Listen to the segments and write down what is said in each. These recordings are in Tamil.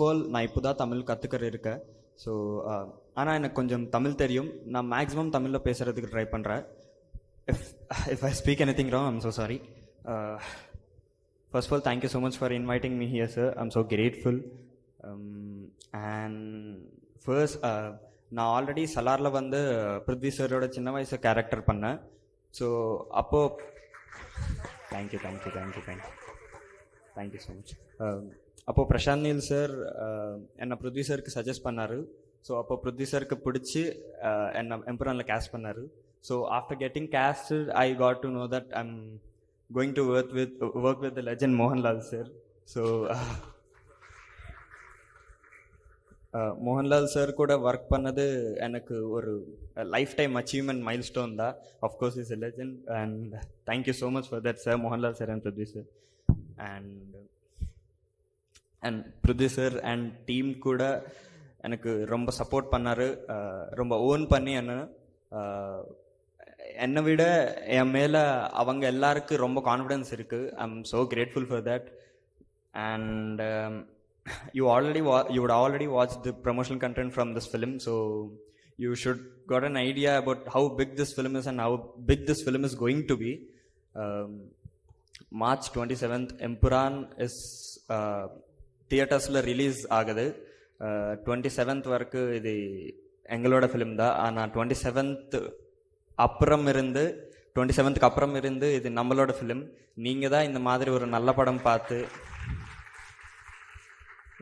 ஆஃப் ஆல் நான் இப்போ தான் தமிழ் கற்றுக்கிற இருக்கேன் ஸோ ஆனால் எனக்கு கொஞ்சம் தமிழ் தெரியும். நான் மேக்ஸிமம் தமிழில் பேசுகிறதுக்கு ட்ரை பண்ணுறேன் if if I speak anything wrong I'm so sorry first of all thank you so much for inviting me here sir I'm so grateful and first நான் ஆல்ரெடி சலாரில் வந்து பிருத்வி சரோட சின்ன வயசு கேரக்டர் பண்ணேன். ஸோ அப்போது thank you thank you thank you thank you thank you so much அப்போது பிரசாந்த் நீல் சார் என்னை பிருத்வி சாருக்கு சஜஸ்ட் பண்ணார். ஸோ அப்போ பிருத்வி சாருக்கு பிடிச்சி uh, என்னை எம்பரானில் கேஸ்ட் பண்ணார். So after getting cast I got to know that I'm going to work with work with legend Mohanlal sir so Mohanlal sir கூட ஒர்க் பண்ணது எனக்கு ஒரு lifetime achievement milestone தான் of course is a legend and thank you so much for that sir Mohanlal sir and Prithvi sir and and Prithvi sir and team கூட எனக்கு ரொம்ப சப்போர்ட் பண்ணார் ரொம்ப ஓன் பண்ணி என்ன அஹ், என்னை விட என் மேலே அவங்க எல்லாருக்கும் ரொம்ப கான்ஃபிடென்ஸ் இருக்குது I am so grateful for that and you already wa- you would already watch the promotional content from this film so you should got an idea about how big this film is and how big this film is going to be um, march 27th empuran is uh, தியேட்டர்ஸில் ரிலீஸ் ஆகுது. டுவெண்ட்டி செவன்த் வரைக்கும் இது எங்களோட ஃபிலிம் தான். ஆனால் டுவெண்ட்டி செவன்த் அப்புறம் இருந்து டுவெண்ட்டி செவன்த்துக்கு அப்புறம் இருந்து இது நம்மளோட ஃபிலிம் நீங்கள் தான் இந்த மாதிரி ஒரு நல்ல படம் பார்த்து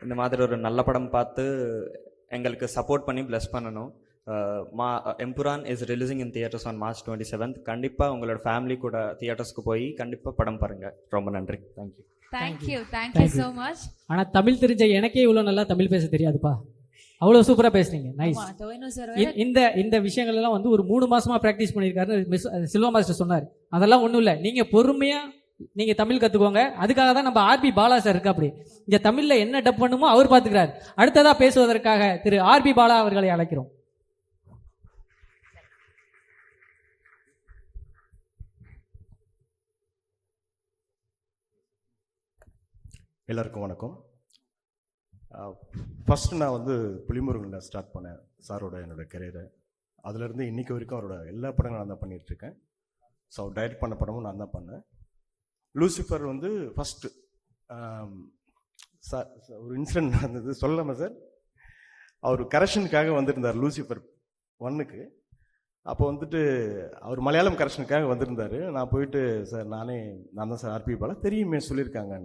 இந்த மாதிரி ஒரு நல்ல படம் பார்த்து எங்களுக்கு சப்போர்ட் பண்ணி ப்ளஸ் பண்ணணும். மா Empuran is releasing in theatres on March twenty seventh கண்டிப்பாக உங்களோட ஃபேமிலி கூட தியேட்டர்ஸ்க்கு போய் கண்டிப்பாக படம் பாருங்கள் ரொம்ப நன்றி. Thank you thank you thank you so much ஆனா தமிழ் தெரிஞ்ச எனக்கே இவ்வளவு நல்லா தமிழ் பேச தெரியாதுப்பா. அவ்வளவு சூப்பரா பேசுறீங்க நைஸ் இந்த இந்த விஷயங்கள் எல்லாம் வந்து ஒரு மூணு மாசமா பிராக்டிஸ் பண்ணியிருக்காரு மிஸ் சில்வா மாஸ்டர் சொன்னார். அதெல்லாம் ஒண்ணும் இல்ல. நீங்க பொறுமையா நீங்க தமிழ் கத்துக்கோங்க. அதுக்காக தான் நம்ம ஆர்பி பாலா சார் இருக்கு அப்படி இங்க தமிழ்ல என்ன டப் பண்ணுமோ அவர் பாத்துக்கிறார். அடுத்ததா பேசுவதற்காக திரு ஆர்பி பாலா அவர்களை அழைக்கிறோம். எல்லாருக்கும் வணக்கம். ஃபஸ்ட்டு நான் வந்து புலிமுருகனில் ஸ்டார்ட் பண்ணேன் சாரோட என்னோட கரியரை அதுலேருந்து இன்னைக்கு வரைக்கும் அவரோட எல்லா படங்களும் நான் தான் பண்ணிகிட்ருக்கேன் ஸோ அவர் டைரக்ட் பண்ண படமும் நான் தான் பண்ணேன். லூசிஃபர் வந்து ஃபஸ்ட்டு சார் ஒரு இன்சிடென்ட் நடந்தது. சொல்லாமல் சார் அவர் கரெக்ஷனுக்காக வந்திருந்தார் லூசிஃபர் ஒன்னுக்கு அப்போ வந்துட்டு அவர் மலையாளம் கரெக்ஷனுக்காக வந்திருந்தாரு. நான் போயிட்டு சார் நானே நான் தான் சார் ஆர்பி பாலா? தெரியுமே சொல்லியிருக்காங்க.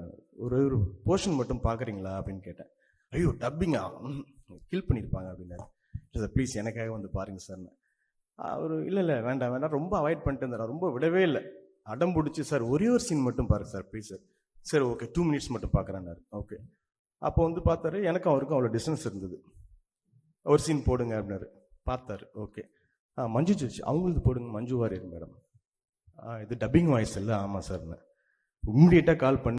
ஒரு ஒரு போர்ஷன் மட்டும் பார்க்குறீங்களா? அப்படின்னு கேட்டேன். ஐயோ டப்பிங்கா கில் பண்ணியிருப்பாங்க அப்படின்னாரு. சார் ப்ளீஸ் எனக்காக வந்து பாருங்க சார்னு அவர் இல்லை இல்லை வேண்டாம் வேண்டாம் ரொம்ப அவாய்ட் பண்ணிட்டு இருந்தார் ரொம்ப விடவே இல்லை. அடம் பிடிச்சி சார் ஒரே ஒரு சீன் மட்டும் பாருங்க sir please sir sir okay two minutes மட்டும் பார்க்குறேன்னாரு. ஓகே அப்போ வந்து பார்த்தாரு எனக்கும் அவருக்கும் அவ்வளோ டிஸ்டன்ஸ் இருந்தது. ஒரு சீன் போடுங்க அப்படின்னாரு. பார்த்தாரு. ஓகே மஞ்சு ஜோஷி அவங்களுக்கு போடுங்க மஞ்சு வாரியர் மேடம். ஆ இது டப்பிங் வாய்ஸ் இல்லை. ஆமாம் சார்னு இம்மிடியட்டாக கால் பண்ணி